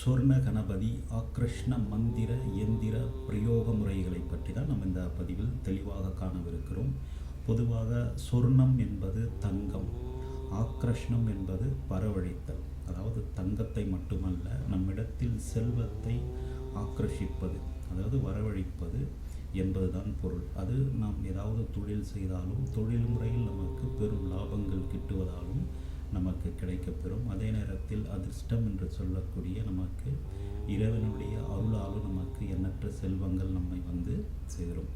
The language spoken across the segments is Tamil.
சொர்ண கணபதி ஆக்ரஷ்ண மந்திர எந்திர பிரயோக முறைகளை பற்றி தான் நம்ம இந்த பதிவில் தெளிவாக காணவிருக்கிறோம். பொதுவாக சொர்ணம் என்பது தங்கம் ஆக்ரஷ்ணம் என்பது வரவழைத்தல் அதாவது தங்கத்தை மட்டுமல்ல நம்மிடத்தில் செல்வத்தை ஆக்ரஷிப்பது அதாவது வரவழைப்பது என்பதுதான் பொருள். அது நாம் ஏதாவது தொழில் செய்தாலும் தொழில் முறையில் நமக்கு பெரும் லாபங்கள் கிட்டுவதாலும் கிடைக்கப்பெறும். அதே நேரத்தில் அதிர்ஷ்டம் என்று சொல்லக்கூடிய நமக்கு இறைவனுடைய அருளாலும் நமக்கு எண்ணற்ற செல்வங்கள் நம்மை வந்து சேரும்.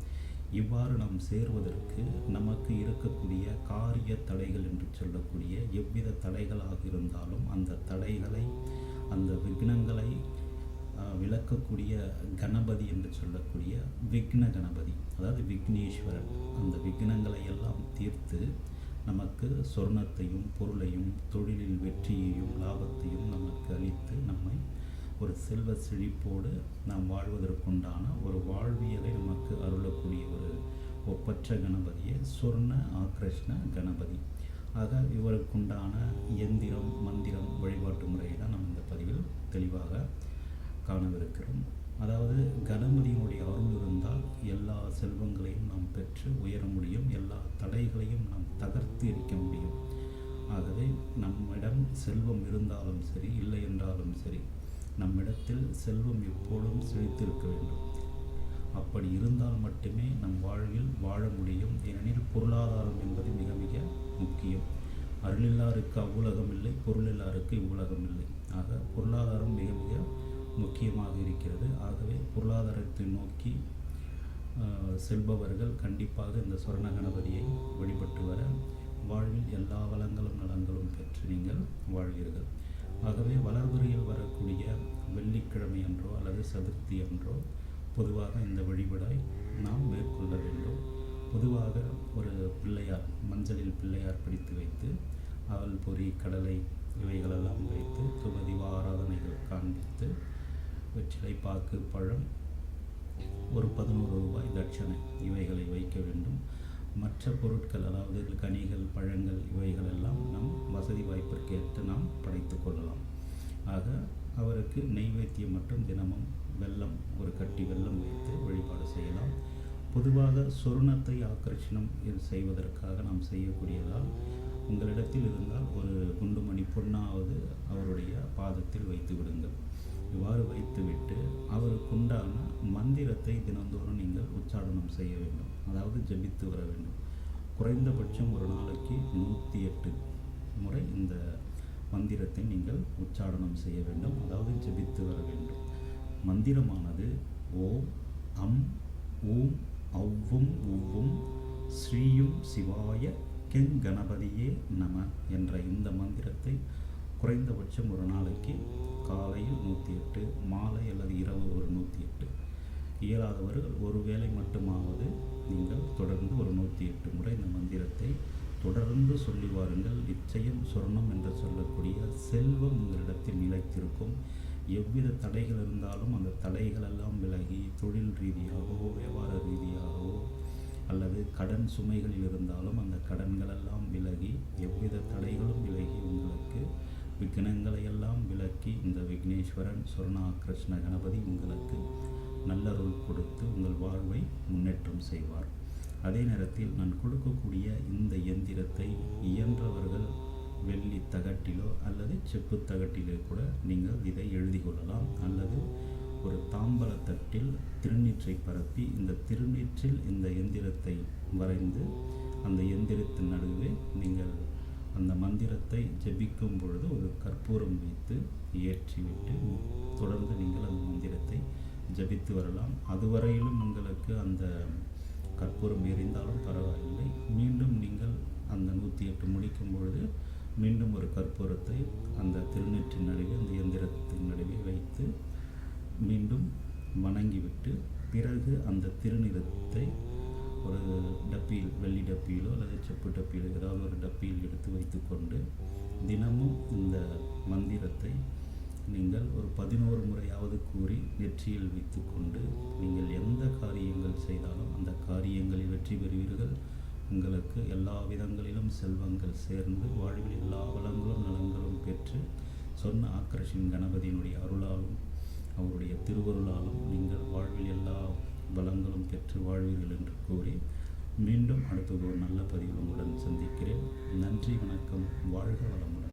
இவ்வாறு நாம் சேர்வதற்கு நமக்கு இருக்கக்கூடிய காரிய தடைகள் என்று சொல்லக்கூடிய எவ்வித தடைகளாக இருந்தாலும் அந்த தடைகளை அந்த விக்னங்களை விளக்கக்கூடிய கணபதி என்று சொல்லக்கூடிய விக்ன கணபதி அதாவது விக்னேஸ்வரன் அந்த விக்னங்களை எல்லாம் தீர்த்து நமக்கு சொர்ணத்தையும் பொருள் செல்வ செழிப்போடு நாம் வாழ்வதற்குண்டான ஒரு வாழ்வியலை நமக்கு அருளக்கூடிய ஒரு ஒப்பற்ற கணபதியே சொர்ண ஆக்ரஷ்ண கணபதி. ஆக இவருக்குண்டான எந்திரம் மந்திரம் வழிபாட்டு முறையை தான் நம்ம இந்த பதிவில் தெளிவாக காணவிருக்கிறோம். அதாவது கணபதியினுடைய அருள் இருந்தால் எல்லா செல்வங்களையும் நாம் பெற்று உயர முடியும் எல்லா தடைகளையும் நாம் தகர்த்து எரிக்க முடியும். ஆகவே நம்மிடம் செல்வம் இருந்தாலும் சரி இல்லை என்றாலும் சரி நம்மிடத்தில் செல்வம் எப்பொழுதும் செழித்திருக்க வேண்டும். அப்படி இருந்தால் மட்டுமே நம் வாழ்வில் வாழ முடியும். ஏனெனில் பொருளாதாரம் என்பது மிக மிக முக்கியம். அருளில்லாருக்கு அவ்வுலகம் இல்லை பொருளில்லாருக்கு இவ்வுலகம் இல்லை. ஆக பொருளாதாரம் மிக மிக முக்கியமாக இருக்கிறது. ஆகவே பொருளாதாரத்தை நோக்கி செல்பவர்கள் கண்டிப்பாக இந்த சுவர்ண கணபதியை வழிபட்டு வர வாழ்வில் எல்லா வளங்களும் நலங்களும் பெற்று நீங்கள் வாழ்வீர்கள். ஆகவே வளர்புறையில் வெள்ளிக்கிழமை அன்றோ அல்லது சதுர்த்தி அன்றோ பொதுவாக இந்த வழிபாடை நாம் மேற்கொள்ள வேண்டும். பொதுவாக ஒரு பிள்ளையார் மஞ்சளில் பிள்ளையார் பிடித்து வைத்து அவள் பொறி கடலை இவைகளெல்லாம் வைத்து துமதிவ ஆராதனைகள் காண்பித்து வெற்றிலை பாக்கு பழம் ஒரு பதினோரு ரூபாய் தட்சணை இவைகளை வைக்க வேண்டும். மற்ற பொருட்கள் அதாவது கனிகள் பழங்கள் இவைகள் எல்லாம் நம் வசதி வாய்ப்பிற்கு ஏற்று நாம் படைத்து கொள்ளலாம். அவருக்கு நெய்வேத்தியம் மற்றும் தினமும் வெள்ளம் ஒரு கட்டி வெள்ளம் வைத்து வழிபாடு செய்யலாம். பொதுவாக சொர்ணத்தை ஆக்கர்ஷணம் இது செய்வதற்காக நாம் செய்யக்கூடியதால் உங்களிடத்தில் இருந்தால் ஒரு குண்டுமணி பொண்ணாவது அவருடைய பாதத்தில் வைத்து விடுங்கள். இவ்வாறு வைத்துவிட்டு அவருக்குண்டான மந்திரத்தை தினந்தோறும் நீங்கள் உச்சாடனம் செய்ய வேண்டும். அதாவது ஜெபித்து வர வேண்டும். குறைந்தபட்சம் ஒரு நாளைக்கு நூற்றி எட்டு முறை இந்த மந்திரத்தை நீங்கள் உச்சாடனம் செய்ய வேண்டும் அதாவது ஜெபித்து வர வேண்டும். மந்திரமானது ஓம் அம் ஊம் அவ்வும் உவ்வும் ஸ்ரீயும் சிவாய கெங் கணபதியே நம என்ற இந்த மந்திரத்தை குறைந்தபட்சம் ஒரு நாளைக்கு காலையில் நூற்றி எட்டு மாலை அல்லது இரவு ஒரு நூற்றி எட்டு இயலாதவர்கள் ஒரு வேளை மட்டுமாவது நீங்கள் தொடர்ந்து ஒரு நூற்றி எட்டு முறை இந்த மந்திரத்தை தொடர்ந்து சொல்லி வாருங்கள். நிச்சயம் சொர்ணம் என்று சொல்லக்கூடிய செல்வம் உங்களிடத்தில் நிலைத்திருக்கும். எவ்வித தடைகள் இருந்தாலும் அந்த தடைகள் எல்லாம் விலகி தொழில் ரீதியாகவோ வியாபார ரீதியாகவோ அல்லது கடன் சுமைகளில் இருந்தாலும் அந்த கடன்கள் எல்லாம் விலகி எவ்வித தடைகளும் விலகி உங்களுக்கு விக்னங்களை எல்லாம் விலக்கி இந்த விக்னேஸ்வரன் சுவர்ணா கிருஷ்ண கணபதி உங்களுக்கு நல்லருள் கொடுத்து உங்கள் வாழ்வை முன்னேற்றம் செய்வார். அதே நேரத்தில் நான் கொடுக்கக்கூடிய இந்த இயந்திரத்தை இயன்றவர்கள் வெள்ளி தகட்டிலோ அல்லது செப்பு தகட்டிலோ கூட நீங்கள் இதை எழுதி கொள்ளலாம். அல்லது ஒரு தாம்பலத்தட்டில் திருநீற்றை பரப்பி இந்த திருநீற்றில் இந்த எந்திரத்தை வரைந்து அந்த எந்திரத்தின் நடுவே நீங்கள் அந்த மந்திரத்தை ஜெபிக்கும் பொழுது ஒரு கற்பூரம் வைத்து ஏற்றிவிட்டு தொடர்ந்து நீங்கள் அந்த மந்திரத்தை ஜெபித்து வரலாம். அதுவரையிலும் உங்களுக்கு அந்த கற்பூரம் எரிந்தாலும் பரவாயில்லை. மீண்டும் நீங்கள் அந்த நூற்றி எட்டு முடிக்கும் பொழுது மீண்டும் ஒரு கற்பூரத்தை அந்த திருநெற்றின் நடுவே அந்த இயந்திரத்தின் நடுவே வைத்து மீண்டும் வணங்கிவிட்டு பிறகு அந்த திருநிறத்தை ஒரு டப்பியில் வெள்ளி டப்பியிலோ அல்லது செப்பு டப்பியிலோ ஏதாவது ஒரு டப்பியில் எடுத்து வைத்துக்கொண்டு தினமும் இந்த மந்திரத்தை நீங்கள் ஒரு பதினோரு முறையாவது கூறி நெற்றியில் வைத்துக்கொண்டு நீங்கள் எந்த காரியங்கள் செய்தாலும் அந்த காரியங்களில் வெற்றி பெறுவீர்கள். உங்களுக்கு எல்லா விதங்களிலும் செல்வங்கள் சேர்ந்து வாழ்வில் எல்லா வளங்களும் நலங்களும் பெற்று சொன்ன ஆக்ரஷின் கணபதியினுடைய அருளாலும் அவருடைய திருவருளாலும் நீங்கள் வாழ்வில் எல்லா வளங்களும் பெற்று வாழ்வீர்கள் என்று கூறி மீண்டும் அடுத்தது ஒரு நல்ல பதிவில் உங்களுடன் சந்திக்கிறேன். நன்றி வணக்கம். வாழ்க வளமுடன்.